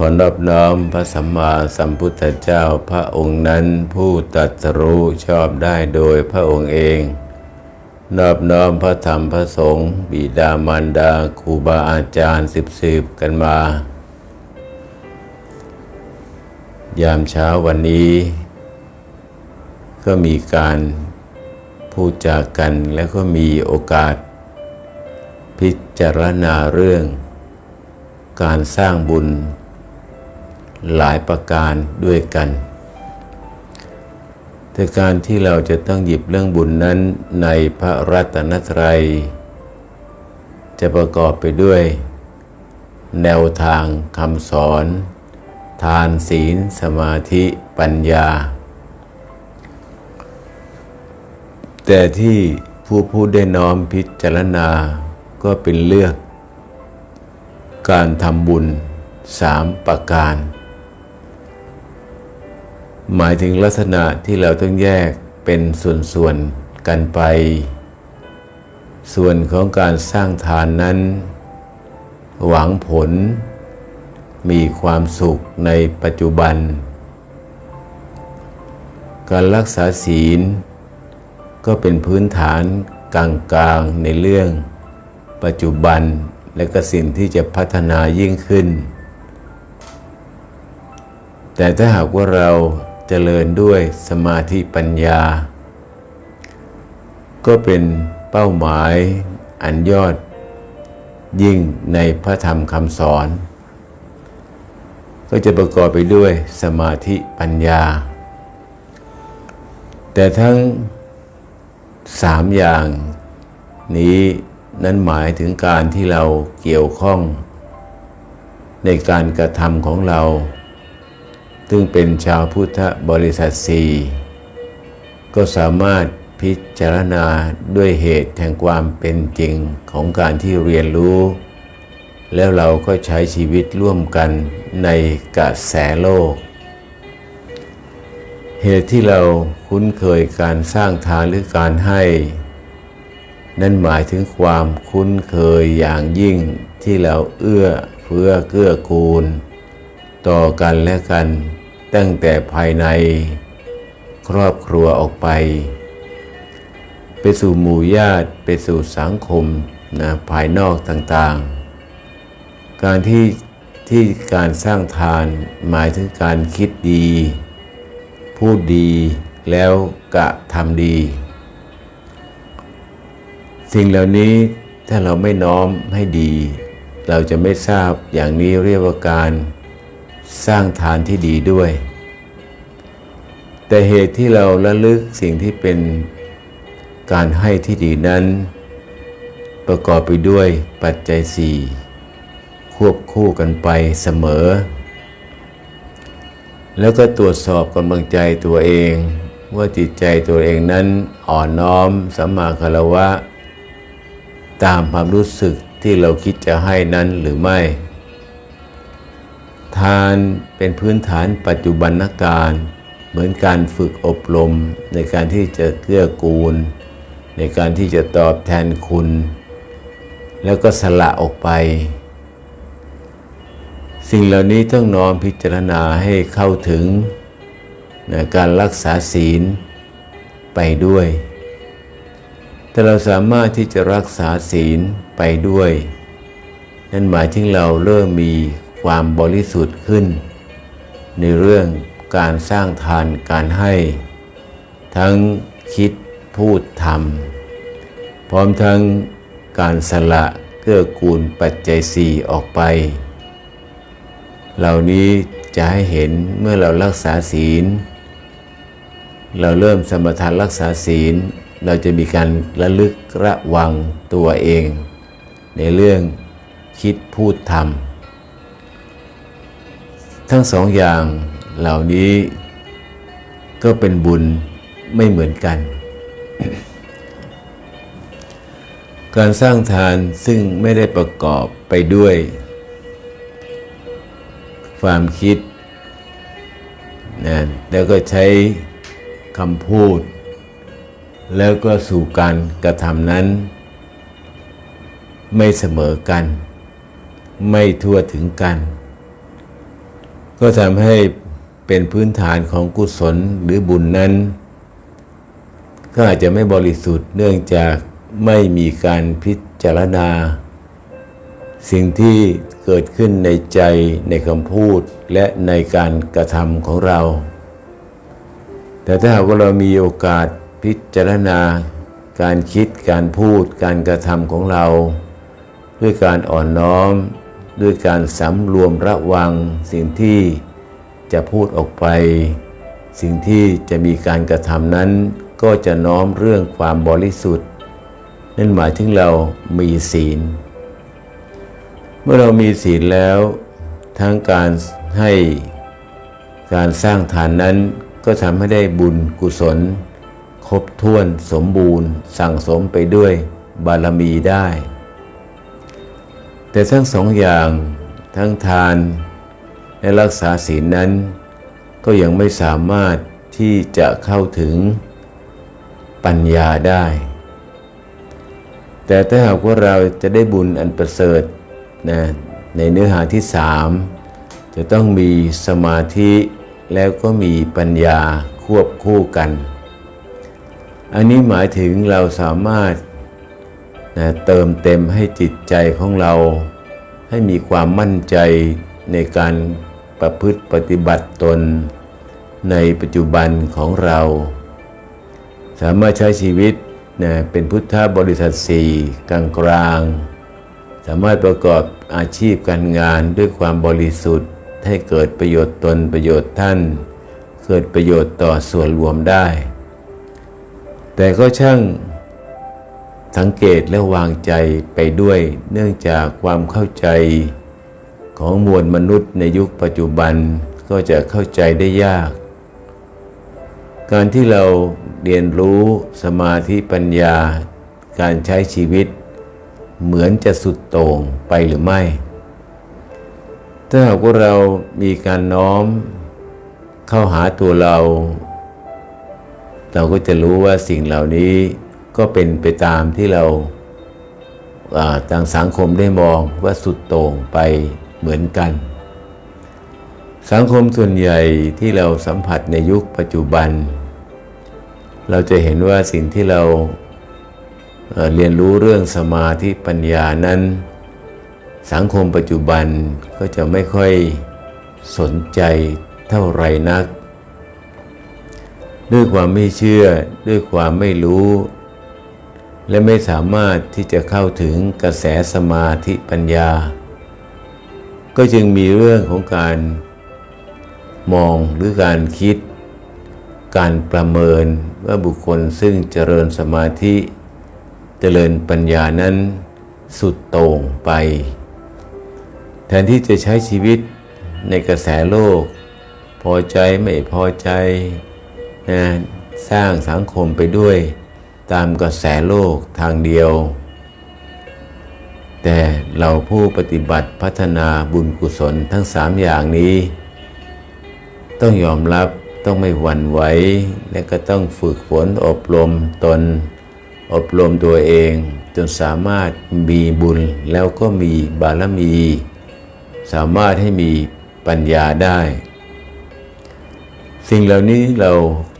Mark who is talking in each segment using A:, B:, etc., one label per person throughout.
A: ขอนอบน้อมพระสัมมาสัมพุทธเจ้าพระองค์นั้นผู้ตรัสรู้ชอบได้โดยพระองค์เอง นอบน้อมพระธรรมพระสงฆ์บิดามารดาครูบาอาจารย์สืบสืบกันมา ยามเช้าวันนี้ ก็มีการพูดจากันแล้วก็มีโอกาส พิจารณาเรื่อง การสร้างบุญ หลายประการด้วยกัน แต่การที่เราจะต้องหยิบเรื่องบุญนั้นในพระรัตนตรัย จะประกอบไปด้วย แนวทางคำสอน ทานศีลสมาธิปัญญา แต่ที่ผู้พูดได้น้อมพิจารณาก็เป็นเลือก การทำบุญสามประการ หมายถึงลักษณะที่เราต้องแยกเป็นส่วนๆกันไป ส่วนของการสร้างทานนั้น หวังผล มีความสุขในปัจจุบัน การรักษาศีล ก็เป็นพื้นฐานกลางๆในเรื่อง ปัจจุบันและก็สิ่งที่จะพัฒนายิ่งขึ้น แต่ถ้าหากว่าเรา เจริญด้วยสมาธิปัญญา ก็เป็นเป้าหมายอันยอด ยิ่งในพระธรรมคำสอน ก็จะประกอบไปด้วยสมาธิปัญญา แต่ทั้งสามอย่างนี้นั้นหมายถึงการที่เราเกี่ยวข้อง ในการกระทำของเรา ซึ่งเป็นชาวพุทธบริษัทสี่ก็สามารถพิจารณาด้วยเหตุแห่งความเป็นจริงของการที่เรียนรู้ แล้วเราก็ใช้ชีวิตร่วมกันในกระแสโลก เหตุที่เราคุ้นเคยการสร้างทานหรือการให้ นั่นหมายถึงความคุ้นเคยอย่างยิ่งที่เราเอื้อเฟื้อเกื้อกูล ต่อกันและกัน ตั้งแต่ภายในครอบครัวออกไป ไปสู่หมู่ญาติไปสู่สังคมนะภายนอกต่างๆ การที่ที่การสร้างทานหมายถึงการคิดดี พูดดีแล้วกระทำดี สิ่งเหล่านี้ถ้าเราไม่น้อมให้ดี เราจะไม่ทราบอย่างนี้เรียกว่าการ สร้างทานที่ดีด้วย แต่เหตุที่เราระลึกสิ่งที่เป็นการให้ที่ดีนั้น ประกอบไปด้วยปัจจัยสี่ควบคู่กันไปเสมอ แล้วก็ตรวจสอบกำลังใจตัวเอง ว่าจิตใจตัวเองนั้นอ่อนน้อมสัมมาคารวะ ตามความรู้สึกที่เราคิดจะให้นั้นหรือไม่ ทานเป็นพื้นฐานปัจจุบันการ เหมือนการฝึกอบรมในการที่จะเกื้อกูล ในการที่จะตอบแทนคุณ แล้วก็สละออกไป สิ่งเหล่านี้ต้องน้อมพิจารณาให้เข้าถึงนะการรักษาศีลไปด้วยถ้าเราสามารถที่จะรักษาศีลไปด้วย นั่นหมายถึงเราเริ่มมี ความบริสุทธิ์ขึ้น ในเรื่องการสร้างทานการให้ ทั้งคิดพูดทำพร้อมทั้งการสละเกื้อกูลปัจจัยสี่ออกไป เหล่านี้จะให้เห็นเมื่อเรารักษาศีล เราเริ่มสมทานรักษาศีล เราจะมีการระลึกระวังตัวเอง ในเรื่องคิดพูดทำ ทั้งสองอย่างเหล่านี้ก็เป็นบุญไม่เหมือนกัน การสร้างทานซึ่งไม่ได้ประกอบไปด้วย ความคิดนะแล้วก็ใช้คำพูด แล้วก็สู่การกระทำนั้น ไม่เสมอกัน ไม่ทั่วถึงกัน ก็ทำให้เป็นพื้นฐานของกุศลหรือบุญนั้น ก็อาจจะไม่บริสุทธิ์เนื่องจากไม่มีการพิจารณา สิ่งที่เกิดขึ้นในใจในคำพูดและในการกระทำของเรา แต่ถ้าหากว่าเรามีโอกาสพิจารณา การคิดการพูดการกระทำของเรา ด้วยการอ่อนน้อม ด้วยการสำรวมระวังสิ่งที่จะพูดออกไป สิ่งที่จะมีการกระทำนั้น ก็จะน้อมเรื่องความบริสุทธิ์ นั่นหมายถึงเรามีศีล เมื่อเรามีศีลแล้ว ทั้งการให้การสร้างฐานนั้นก็ทำให้ได้บุญกุศล ครบถ้วนสมบูรณ์ สั่งสมไปด้วยบารมีได้ แต่ทั้งสองอย่างทั้งทานและรักษาศีลนั้น ก็ยังไม่สามารถที่จะเข้าถึงปัญญาได้ แต่ถ้าหากว่าเราจะได้บุญอันประเสริฐนะในเนื้อหาที่สามจะต้องมีสมาธิแล้วก็มีปัญญาควบคู่กัน อันนี้หมายถึงเราสามารถ นะเติมเต็มให้จิตใจของเรา ให้มีความมั่นใจในการประพฤติปฏิบัติตน ในปัจจุบันของเรา สามารถใช้ชีวิตนะเป็นพุทธบริษัทสี่กลางกลางสามารถประกอบอาชีพการงานด้วยความบริสุทธิ์ ให้เกิดประโยชน์ตนประโยชน์ท่าน เกิดประโยชน์ต่อส่วนรวมได้ แต่ก็ช่าง สังเกตและวางใจไปด้วย เนื่องจากความเข้าใจของมวลมนุษย์ในยุคปัจจุบันก็จะเข้าใจได้ยาก การที่เราเรียนรู้สมาธิปัญญา การใช้ชีวิต เหมือนจะสุดโต่งไปหรือไม่ ถ้าหากว่าเรามีการน้อมเข้าหาตัวเรา เราก็จะรู้ว่าสิ่งเหล่านี้ ก็เป็นไปตามที่เราทางสังคมได้มองว่าสุดโต่งไปเหมือนกัน สังคมส่วนใหญ่ที่เราสัมผัสในยุคปัจจุบัน เราจะเห็นว่าสิ่งที่เราเเรียนรู้เรื่องสมาธิปัญญานั้น สังคมปัจจุบันก็จะไม่ค่อยสนใจเท่าไรนัก ด้วยความไม่เชื่อด้วยความไม่รู้ และไม่สามารถที่จะเข้าถึงกระแสสมาธิปัญญา ก็จึงมีเรื่องของการมองหรือการคิด การประเมินว่าบุคคลซึ่งเจริญสมาธิ เจริญปัญญานั้นสุดโต่งไป แทนที่จะใช้ชีวิตในกระแสโลก พอใจไม่พอใจนะสร้างสังคมไปด้วย ตามกระแสโลกทางเดียว แต่เราผู้ปฏิบัติพัฒนาบุญกุศลทั้งสามอย่างนี้ ต้องยอมรับต้องไม่หวั่นไหวและก็ต้องฝึกฝนอบรมตน อบรมตัวเอง จนสามารถมีบุญแล้วก็มีบารมี สามารถให้มีปัญญาได้ สิ่งเหล่านี้เรา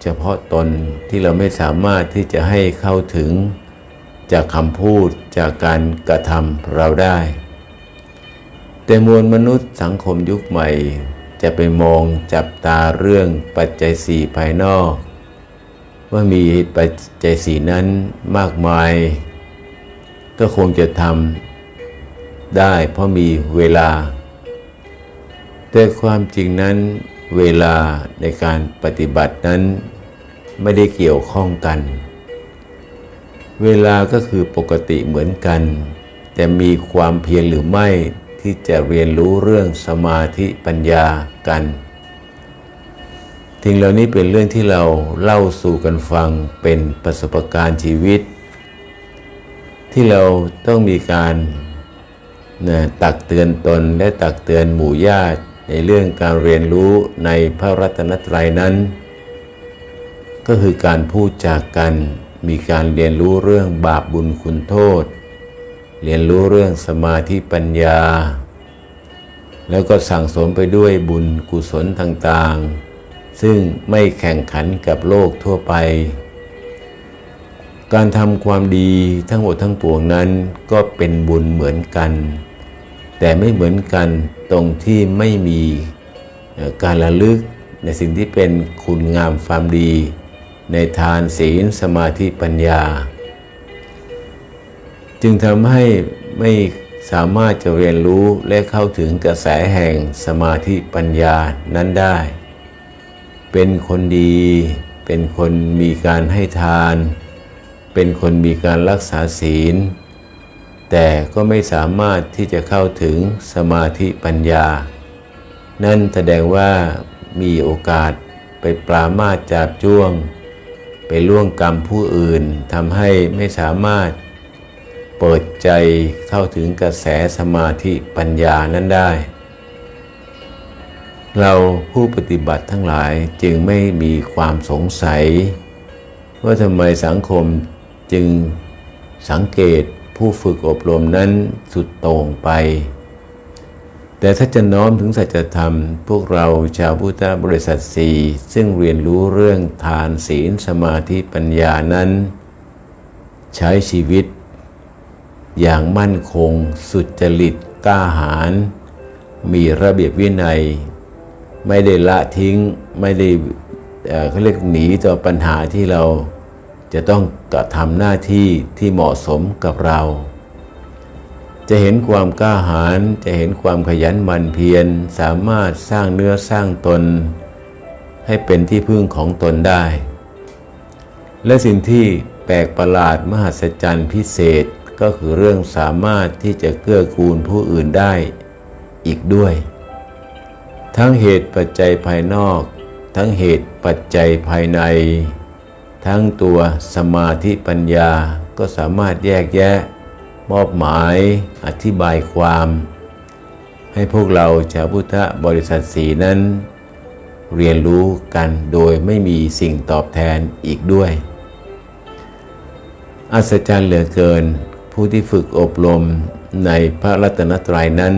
A: เฉพาะตนที่เราไม่สามารถที่จะให้เข้าถึงจากคำพูดจากการกระทำเราได้ แต่มวลมนุษย์สังคมยุคใหม่ จะไปมองจับตาเรื่องปัจจัยสี่ภายนอก ว่ามีปัจจัยสี่นั้นมากมาย ก็คงจะทำได้เพราะมีเวลา แต่ความจริงนั้น เวลาในการปฏิบัตินั้นไม่ได้เกี่ยวข้องกัน เวลาก็คือปกติเหมือนกัน แต่มีความเพียรหรือไม่ที่จะเรียนรู้เรื่องสมาธิปัญญากันทิ้งเหล่านี้เป็นเรื่องที่เราเล่าสู่กันฟังเป็นประสบการณ์ชีวิต ที่เราต้องมีการนะตักเตือนตนและตักเตือนหมู่ญาติ ในเรื่องการเรียนรู้ในพระรัตนตรัยนั้น ก็คือการพูดจากกันมีการเรียนรู้เรื่องบาปบุญคุณโทษ เรียนรู้เรื่องสมาธิปัญญา แล้วก็สั่งสมไปด้วยบุญกุศลต่างๆ ซึ่งไม่แข่งขันกับโลกทั่วไป การทำความดีทั้งหมดทั้งปวงนั้นก็เป็นบุญเหมือนกัน แต่ไม่เหมือนกันตรงที่ไม่มีการระลึกในสิ่งที่เป็นคุณงามความดี ในทานศีลสมาธิปัญญา จึงทำให้ไม่สามารถจะเรียนรู้และเข้าถึงกระแสแห่งสมาธิปัญญานั้นได้ เป็นคนดี เป็นคนมีการให้ทาน เป็นคนมีการรักษาศีล แต่ก็ไม่สามารถที่จะเข้าถึงสมาธิปัญญา นั่นแสดงว่ามีโอกาสไปปรามาจับจ้วง ไปล่วงกรรมผู้อื่นทำให้ไม่สามารถเปิดใจเข้าถึงกระแสสมาธิปัญญานั้นได้ เราผู้ปฏิบัติทั้งหลายจึงไม่มีความสงสัย ว่าทำไมสังคมจึงสังเกต ผู้ฝึกอบรมนั้นสุดโต่งไป แต่ถ้าจะน้อมถึงสัจธรรม พวกเราชาวพุทธบริษัทสี่ซึ่งเรียนรู้เรื่องทานศีลสมาธิปัญญานั้น ใช้ชีวิต อย่างมั่นคง สุจริตกล้าหาญมีระเบียบวินัย ไม่ได้ละทิ้งไม่ได้เขาเรียกหนีต่อปัญหาที่เราจะต้อง กระทำหน้าที่ที่เหมาะสมกับเรา จะเห็นความกล้าหาญจะเห็นความขยันหมั่นเพียรสามารถสร้างเนื้อสร้างตน ให้เป็นที่พึ่งของตนได้ และสิ่งที่แปลกประหลาดมหัศจรรย์พิเศษก็คือเรื่องสามารถที่จะเกื้อกูลผู้อื่นได้อีกด้วย ทั้งเหตุปัจจัยภายนอก ทั้งเหตุปัจจัยภายใน ทั้งตัวสมาธิปัญญาก็สามารถแยกแยะ มอบหมายอธิบายความ ให้พวกเราชาวพุทธบริษัทสีนั้น เรียนรู้กันโดยไม่มีสิ่งตอบแทนอีกด้วย อัศจรรย์เหลือเกิน ผู้ที่ฝึกอบรมในพระรัตนตรัยนั้น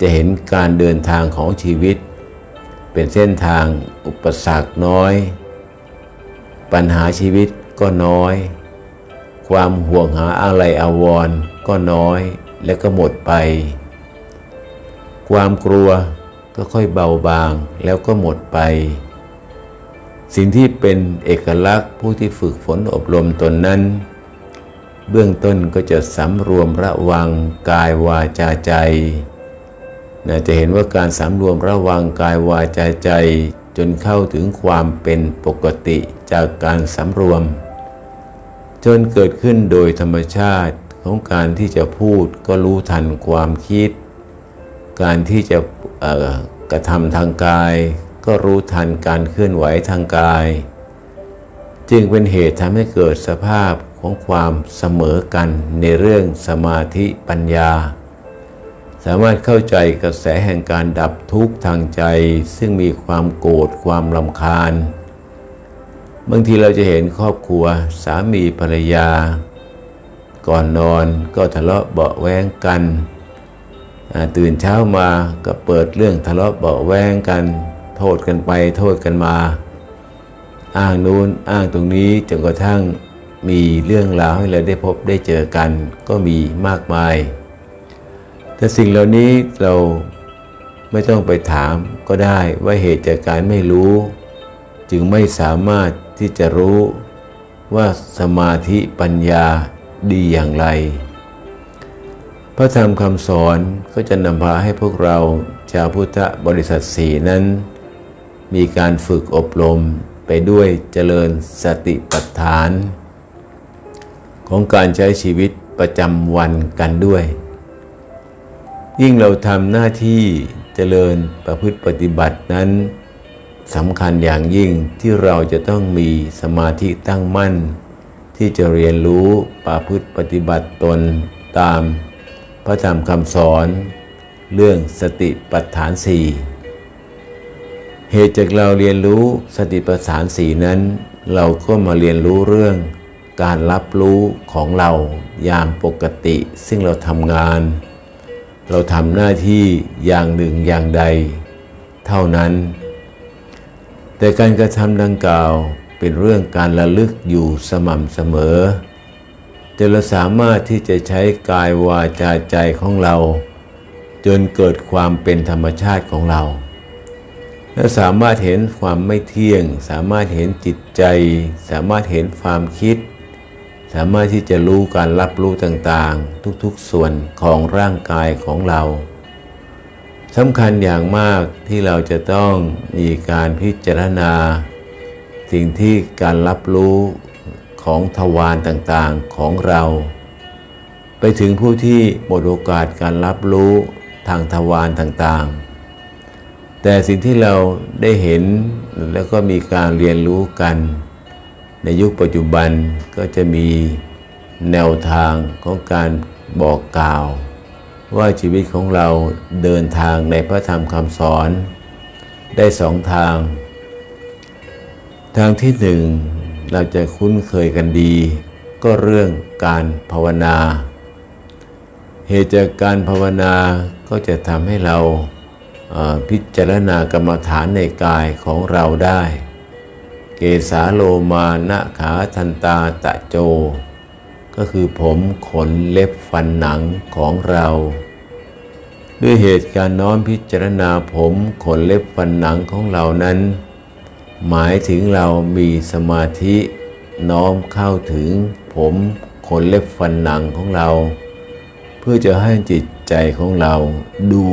A: จะเห็นการเดินทางของชีวิต เป็นเส้นทางอุปสรรคน้อย ปัญหาชีวิตก็น้อย ความห่วงหาอะไรอาวรณ์ก็น้อยและก็หมดไป ความกลัวก็ค่อยเบาบางแล้วก็หมดไป สิ่งที่เป็นเอกลักษณ์ผู้ที่ฝึกฝนอบรมตนนั้น เบื้องต้นก็จะสำรวมระวังกายวาจาใจนะจะเห็นว่าการสำรวมระวังกายวาจาใจ จนเข้าถึงความเป็นปกติจากการสำรวม จนเกิดขึ้นโดยธรรมชาติของการที่จะพูดก็รู้ทันความคิด การที่จะกระทำทางกาย ก็รู้ทันการเคลื่อนไหวทางกาย จึงเป็นเหตุทำให้เกิดสภาพของความเสมอกันในเรื่องสมาธิปัญญา สามารถเข้าใจกระแสแห่งการดับทุกข์ทางใจ ซึ่งมีความโกรธความลำคาญ บางทีเราจะเห็นครอบครัวสามีภรรยา ก่อนนอนก็ทะเลาะเบาแวงกัน ตื่นเช้ามาก็เปิดเรื่องทะเลาะเบาแวงกัน โทษกันไปโทษกันมา อ้างนู้นอ้างตรงนี้จนกระทั่งมีเรื่องราวให้เราได้พบได้เจอกันก็มีมากมาย แต่สิ่งเหล่านี้เราไม่ต้องไปถามก็ได้ว่าเหตุจากการไม่รู้ จึงไม่สามารถที่จะรู้ว่าสมาธิปัญญาดีอย่างไร พระธรรมคำสอนก็จะนำพาให้พวกเราชาวพุทธบริษัทสีนั้น มีการฝึกอบรมไปด้วยเจริญสติปัฏฐาน ของการใช้ชีวิตประจำวันกันด้วย ยิ่งเราทำหน้าที่เจริญประพฤติปฏิบัตินั้นสำคัญอย่างยิ่งที่เราจะต้องมีสมาธิตั้งมั่น ที่จะเรียนรู้ประพฤติปฏิบัติตนตาม พระธรรมคำสอน เรื่องสติปัฏฐานสี่เหตุจากเราเรียนรู้สติปัฏฐานสี่นั้น เราก็มาเรียนรู้เรื่องการรับรู้ของเราอย่างปกติซึ่งเราทำงาน เราทำหน้าที่อย่างหนึ่งอย่างใด เท่านั้น แต่การกระทำดังกล่าวเป็นเรื่องการระลึกอยู่สม่ำเสมอจะเราสามารถที่จะใช้กายวาจาใจของเรา จนเกิดความเป็นธรรมชาติของเรา และสามารถเห็นความไม่เที่ยง สามารถเห็นจิตใจ สามารถเห็นความคิด สามารถที่จะรู้การรับรู้ต่างๆ ทุกๆส่วนของร่างกายของเราสำคัญอย่างมากที่เราจะต้องมีการพิจารณา สิ่งที่การรับรู้ของทวารต่างๆของเรา ไปถึงผู้ที่หมดโอกาสการรับรู้ทางทวารต่างๆ แต่สิ่งที่เราได้เห็นแล้วก็มีการเรียนรู้กัน ในยุคปัจจุบันก็จะมีแนวทางของการบอกกล่าว ว่าชีวิตของเราเดินทางในพระธรรมคำสอน ได้สองทาง ทางที่หนึ่งเราจะคุ้นเคยกันดี ก็เรื่องการภาวนา เหตุจากการภาวนาก็จะทำให้เราพิจารณากรรมฐานในกายของเราได้ กสาโลมานะขาทันตาตะโจ ก็คือผมขนเล็บฟันหนังของเรา ด้วยเหตุการน้อมพิจารณาผมขนเล็บฟันหนังของเรานั้น หมายถึงเรามีสมาธิน้อมเข้าถึงผมขนเล็บฟันหนังของเรา เพื่อจะให้จิตใจของเราดู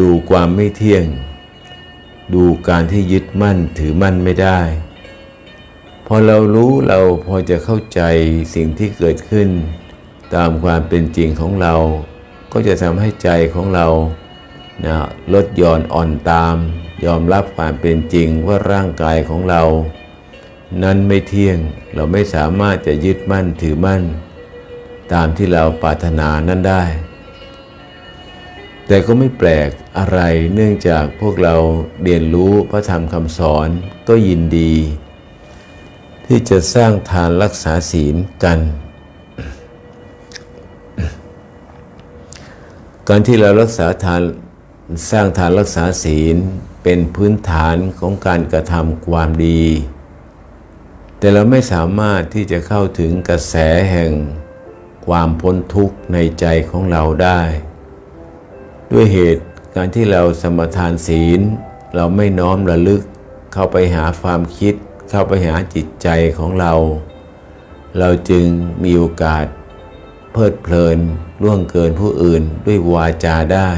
A: ดูความไม่เที่ยง ดูการที่ยึดมั่นถือมั่นไม่ได้ พอเรารู้เราพอจะเข้าใจสิ่งที่เกิดขึ้น ตามความเป็นจริงของเรา ก็จะทำให้ใจของเรานะลดหย่อนอ่อนตาม ยอมรับความเป็นจริงว่าร่างกายของเรา นั้นไม่เที่ยงเราไม่สามารถจะยึดมั่นถือมั่น ตามที่เราปรารถนานั้นได้ แต่ก็ไม่แปลกอะไรเนื่องจากพวกเราเรียนรู้พระธรรมคำสอนก็ยินดี ที่จะสร้างทานรักษาศีลกัน การที่เรารักษาทานสร้างทานรักษาศีลเป็นพื้นฐานของการกระทำความดี แต่เราไม่สามารถที่จะเข้าถึงกระแสแห่งความพ้นทุกข์ในใจของเราได้ ด้วยเหตุการที่เราสมทานศีล เราไม่น้อมระลึกเข้าไปหาความคิด เข้าไปหาจิตใจของเรา เราจึงมีโอกาส เพลิดเพลินล่วงเกินผู้อื่นด้วยวาจาได้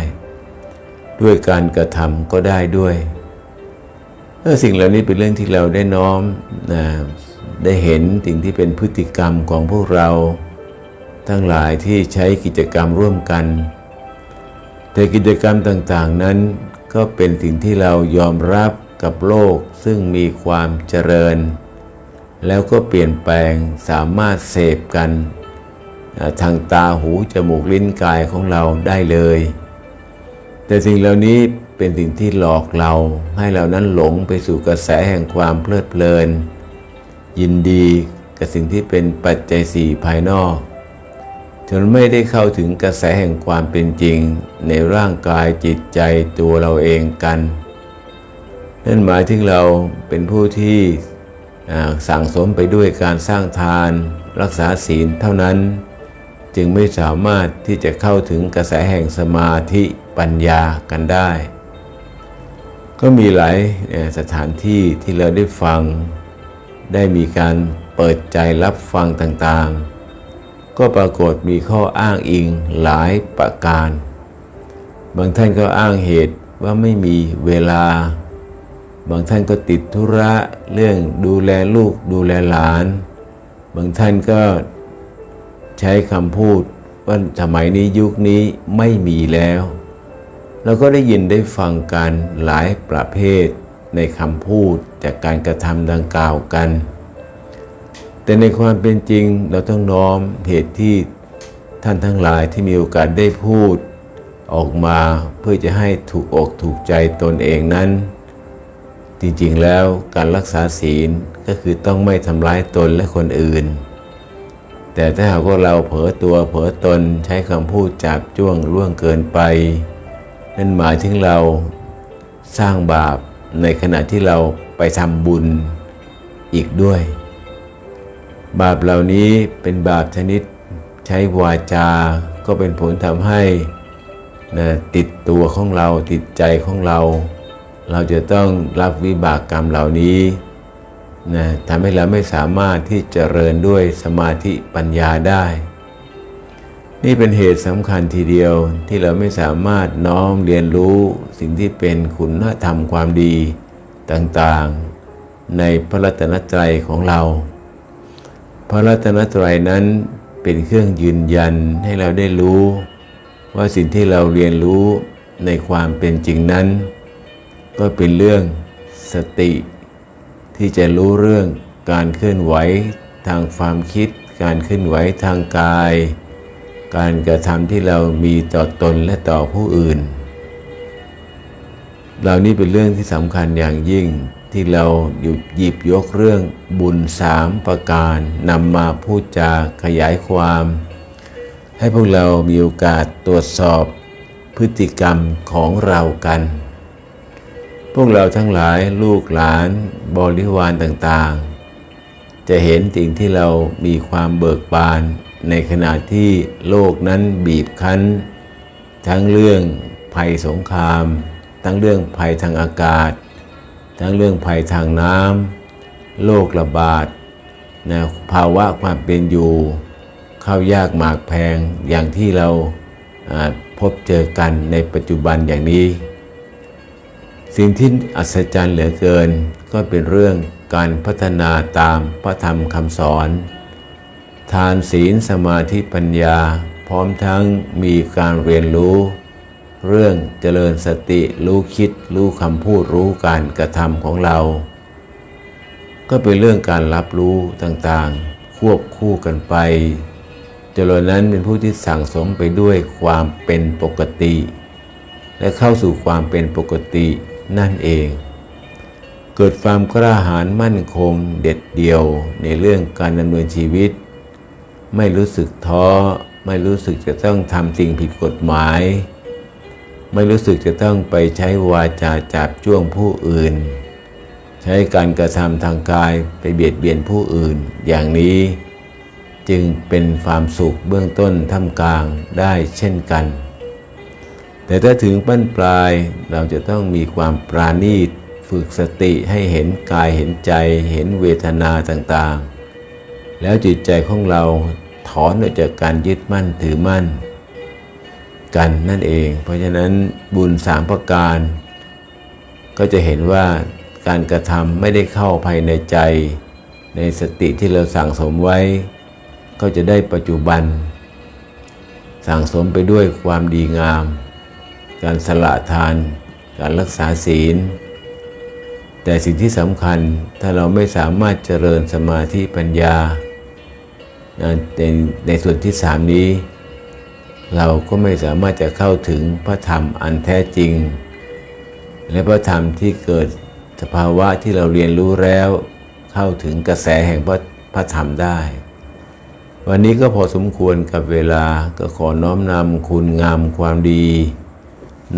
A: ด้วยการกระทำก็ได้ด้วยเออสิ่งเหล่านี้เป็นเรื่องที่เราได้น้อมนะได้เห็นสิ่งที่เป็นพฤติกรรมของพวกเรา ทั้งหลายที่ใช้กิจกรรมร่วมกัน แต่กิจกรรมต่างๆนั้น ก็เป็นสิ่งที่เรายอมรับกับโลกซึ่งมีความเจริญ แล้วก็เปลี่ยนแปลงสามารถเสพกันทางตาหูจมูกลิ้นกายของเราได้เลย แต่สิ่งเหล่านี้เป็นสิ่งที่หลอกเราให้เรานั้นหลงไปสู่กระแสแห่งความเพลิดเพลิน ยินดีกับสิ่งที่เป็นปัจจัยสี่ภายนอก จนไม่ได้เข้าถึงกระแสแห่งความเป็นจริง ในร่างกายจิตใจตัวเราเองกัน นั่นหมายถึงเราเป็นผู้ที่สั่งสมไปด้วยการสร้างทาน รักษาศีลเท่านั้น จึงไม่สามารถที่จะเข้าถึงกระแสแห่งสมาธิปัญญากันได้ ก็มีหลายสถานที่ที่เราได้ฟัง ได้มีการเปิดใจรับฟังต่างๆ ก็ปรากฏมีข้ออ้างอิงหลายประการ บางท่านก็อ้างเหตุว่าไม่มีเวลา บางท่านก็ติดธุระเรื่องดูแลลูกดูแลหลาน บางท่านก็ใช้คำพูดว่าสมัยนี้ยุคนี้ไม่มีแล้วเราก็ได้ยินได้ฟังกันหลายประเภทในคำพูดจากการกระทำดังกล่าวกัน แต่ในความเป็นจริงเราต้องน้อมเหตุที่ท่านทั้งหลายที่มีโอกาสได้พูดออกมาเพื่อจะให้ถูกอกถูกใจตนเองนั้น จริงๆแล้วการรักษาศีลก็คือต้องไม่ทำร้ายตนและคนอื่น แต่ถ้าหากว่าเราเผลอตัวเผลอตนใช้คำพูดจับจ้วงล่วงเกินไป นั่นหมายถึงเราสร้างบาปในขณะที่เราไปทำบุญอีกด้วย บาปเหล่านี้เป็นบาปชนิดใช้วาจา ก็เป็นผลทำให้นะติดตัวของเราติดใจของเรา เราจะต้องรับวิบากกรรมเหล่านี้นะทำให้เราไม่สามารถที่จะเจริญด้วยสมาธิปัญญาได้ นี่เป็นเหตุสำคัญทีเดียวที่เราไม่สามารถน้อมเรียนรู้สิ่งที่เป็นคุณธรรมความดีต่างๆ ในพระรัตนตรัยของเรา พระรัตนตรัยนั้นเป็นเครื่องยืนยันให้เราได้รู้ ว่าสิ่งที่เราเรียนรู้ในความเป็นจริงนั้น ก็เป็นเรื่องสติ ที่จะรู้เรื่องการเคลื่อนไหวทางความคิด การเคลื่อนไหวทางกาย การกระทำที่เรามีต่อตนและต่อผู้อื่น เหล่านี้เป็นเรื่องที่สำคัญอย่างยิ่ง ที่เราหยุดหยิบยกเรื่องบุญสามประการนำมาพูดจาขยายความ ให้พวกเรามีโอกาสตรวจสอบพฤติกรรมของเรากัน พวกเราทั้งหลายลูกหลานบริวารต่างๆ จะเห็นสิ่งที่เรามีความเบิกบานในขณะที่โลกนั้นบีบคั้น ทั้งเรื่องภัยสงคราม ทั้งเรื่องภัยทางอากาศ ทั้งเรื่องภัยทางน้ำโรคระบาดนะภาวะความเป็นอยู่ข้าวยากหมากแพงอย่างที่เราพบเจอกันในปัจจุบันอย่างนี้ สิ่งที่อัศจรรย์เหลือเกิน ก็เป็นเรื่องการพัฒนาตามพระธรรมคำสอน ทานศีลสมาธิปัญญา พร้อมทั้งมีการเรียนรู้ เรื่องเจริญสติรู้คิด รู้คำพูดรู้การกระทำของเรา ก็เป็นเรื่องการรับรู้ต่างๆ ควบคู่กันไป เจริญนั้นเป็นผู้ที่สั่งสมไปด้วยความเป็นปกติ และเข้าสู่ความเป็นปกตินั่นเอง เกิดความกล้าหาญมั่นคงเด็ดเดี่ยวในเรื่องการดำเนินชีวิต ไม่รู้สึกท้อไม่รู้สึกจะต้องทำสิ่งผิดกฎหมาย ไม่รู้สึกจะต้องไปใช้วาจาจับจ้วงผู้อื่น ใช้การกระทำทางกายไปเบียดเบียนผู้อื่น อย่างนี้จึงเป็นความสุขเบื้องต้นท่ามกลางได้เช่นกัน แต่ถ้าถึงปั้นปลายเราจะต้องมีความปราณีตฝึกสติให้เห็นกายเห็นใจเห็นเวทนาต่างๆ แล้วจิตใจของเราถอนออกจากการยึดมั่นถือมั่น กันนั่นเอง เพราะฉะนั้นบุญสามประการ ก็จะเห็นว่าการกระทำไม่ได้เข้าภายในใจ ในสติที่เราสั่งสมไว้ ก็จะได้ปัจจุบัน สั่งสมไปด้วยความดีงาม การสละทาน การรักษาศีล แต่สิ่งที่สำคัญถ้าเราไม่สามารถเจริญสมาธิปัญญาในในส่วนที่สามนี้ เราก็ไม่สามารถจะเข้าถึงพระธรรมอันแท้จริง และพระธรรมที่เกิดสภาวะที่เราเรียนรู้แล้ว เข้าถึงกระแสแห่งพระพระธรรมได้ วันนี้ก็พอสมควรกับเวลาก็ขอน้อมนำคุณงามความดี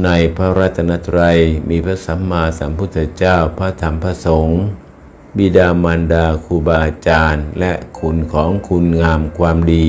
A: ในพระรัตนตรัยมีพระสัมมาสัมพุทธเจ้าพระธรรมพระสงฆ์บิดามารดาครูบาอาจารย์ และคุณของคุณงามความดี